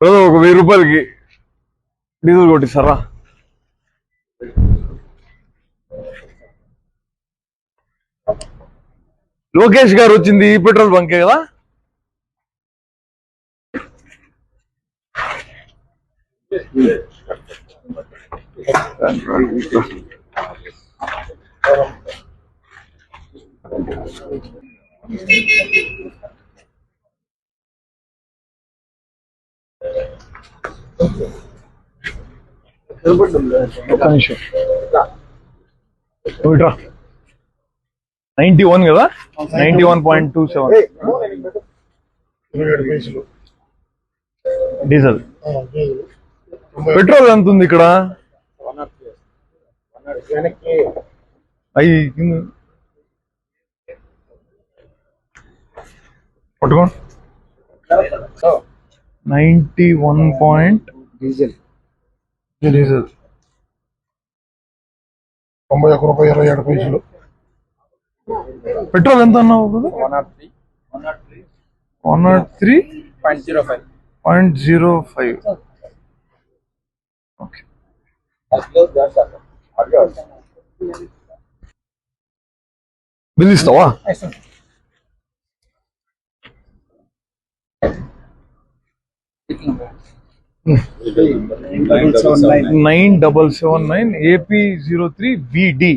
ఒక వెయ్యి రూపాయలకి డీజిల్ కొట్టిస్తారా? లోకేష్ గారు వచ్చింది ఈ పెట్రోల్ బంకే కదా? ఒక్క నిమిషం. నువ్వు నైన్టీ వన్ కదా? Ninety one point two seven. Diesel. Petrol ఎంత ఉంది ఇక్కడ? అయ్యి ninety one point diesel. Diesel. తొంభై ఒక్క రూపాయి ఇరవై ఏడు పైసలు. పెట్రోల్ ఎంత అన్నావు brother? One nought three. One nought three one nought three point zero five. Point zero five. Okay. Bill ఇస్తావా? nine double seven nine AP zero three విడి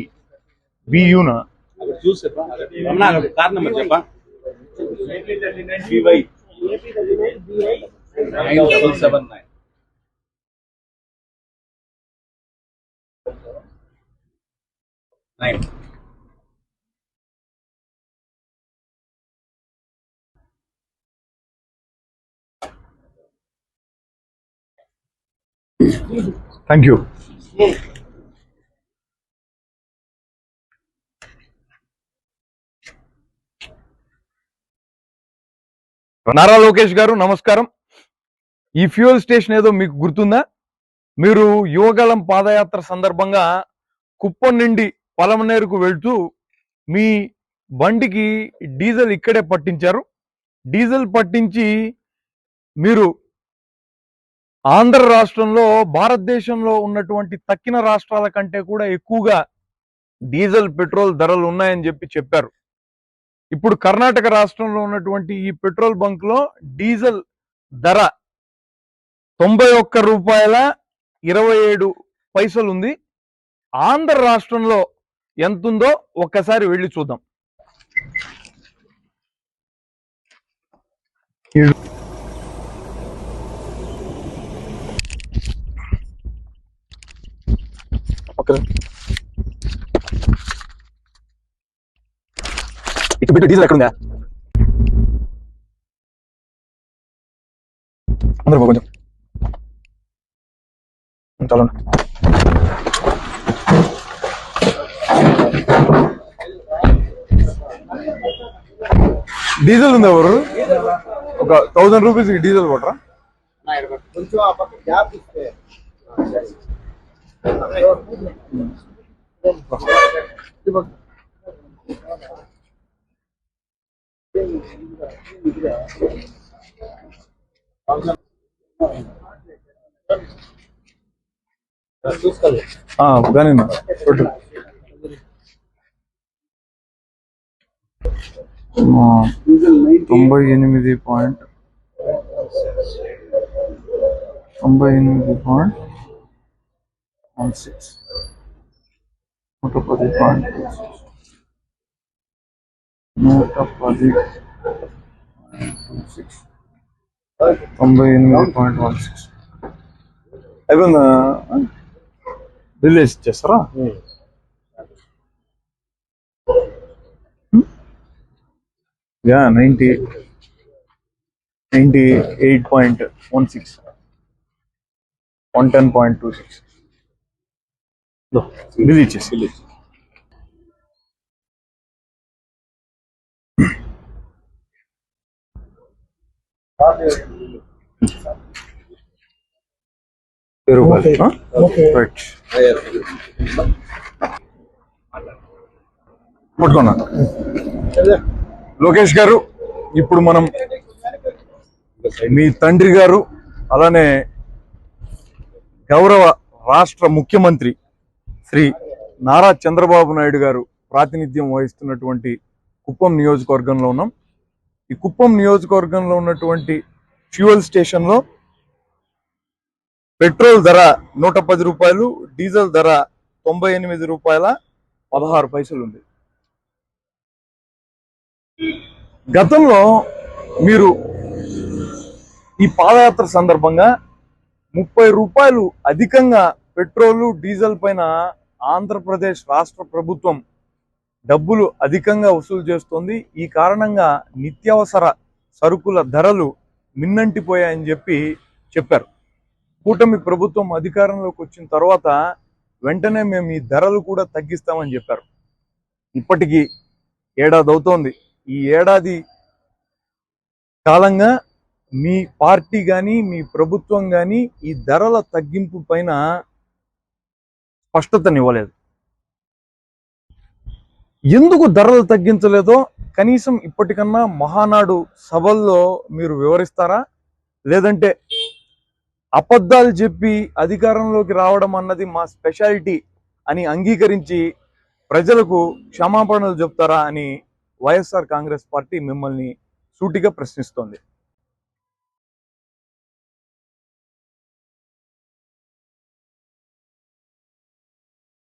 బియునా కార్ నెంబర్ చెప్పా nine thank you Nara Lokesh గారు నమస్కారం. ఈ fuel station ఏదో మీకు గుర్తుందా? మీరు యువగళం పాదయాత్ర సందర్భంగా కుప్పం నుండి పలమనేరుకు వెళ్తూ మీ బండికి డీజిల్ ఇక్కడే పట్టించారు. డీజిల్ పట్టించి మీరు ఆంధ్ర రాష్ట్రంలో భారతదేశంలో ఉన్నటువంటి తక్కిన రాష్ట్రాల కంటే కూడా ఎక్కువగా డీజిల్ పెట్రోల్ ధరలు ఉన్నాయని చెప్పి చెప్పారు. ఇప్పుడు కర్ణాటక రాష్ట్రంలో ఉన్నటువంటి ఈ పెట్రోల్ బంక్లో డీజిల్ ధర తొంభై ఒక్క రూపాయల ఇరవై ఏడు పైసలు ఉంది. ఆంధ్ర రాష్ట్రంలో ఎంత ఉందో ఒక్కసారి వెళ్ళి చూద్దాం. పక్కన. ఇటు బిట్టు డీజిల్ ఎక్కడుందా? అందరూ పో కొంచెం. చాలా డీజిల్ ఉంది ఎవరు? ఒక థౌసండ్ రూపీస్ డీజిల్ కొట్టరా? కొంచెం కానీ కొట్టు ఆ, తొంభై ఎనిమిది పాయింట్ తొంభై ఎనిమిది పాయింట్ వన్ సిక్స్ నూట పది పాయింట్ టూ సిక్స్. నూట పది టూ సిక్స్ తొంభై ఎనిమిది పాయింట్ వన్ సిక్స్ అయిపోయిందా బిల్ వేసి ఇచ్చేస్తారా yeah ninety ninety eight point one six one ten point two six bill ఇచ్చేసి. బిల్ లోకేష్ గారు ఇప్పుడు మనం మీ తండ్రి గారు అలానే గౌరవ రాష్ట్ర ముఖ్యమంత్రి శ్రీ నారా చంద్రబాబు నాయుడు గారు ప్రాతినిధ్యం వహిస్తున్నటువంటి కుప్పం నియోజకవర్గంలో ఉన్నాం. ఈ కుప్పం నియోజకవర్గంలో ఉన్నటువంటి ఫ్యూయల్ స్టేషన్లో పెట్రోల్ ధర నూట పది రూపాయలు డీజిల్ ధర తొంభై ఎనిమిది రూపాయల పదహారు పైసలు ఉంది గతంలో మీరు ఈ పాదయాత్ర సందర్భంగా ముప్పై రూపాయలు అధికంగా పెట్రోలు డీజిల్ పైన ఆంధ్రప్రదేశ్ రాష్ట్ర ప్రభుత్వం డబ్బులు అధికంగా వసూలు చేస్తోంది. ఈ కారణంగా నిత్యావసర సరుకుల ధరలు మిన్నంటిపోయాయని చెప్పి చెప్పారు. కూటమి ప్రభుత్వం అధికారంలోకి వచ్చిన తర్వాత వెంటనే మేము ఈ ధరలు కూడా తగ్గిస్తామని చెప్పారు. ఇప్పటికీ ఏడాది అవుతోంది. ఈ ఏడాది కాలంగా మీ పార్టీ కానీ మీ ప్రభుత్వం కానీ ఈ ధరల తగ్గింపు పైన స్పష్టతనివ్వలేదు ఎందుకు ధరలు తగ్గించలేదో కనీసం ఇప్పటికన్నా మహానాడు సభల్లో మీరు వివరిస్తారా? లేదంటే అబద్ధాలు చెప్పి అధికారంలోకి రావడం అన్నది మా స్పెషాలిటీ అని అంగీకరించి ప్రజలకు క్షమాపణలు చెప్తారా అని వైఎస్ఆర్ కాంగ్రెస్ పార్టీ మిమ్మల్ని సూటిగా ప్రశ్నిస్తోంది.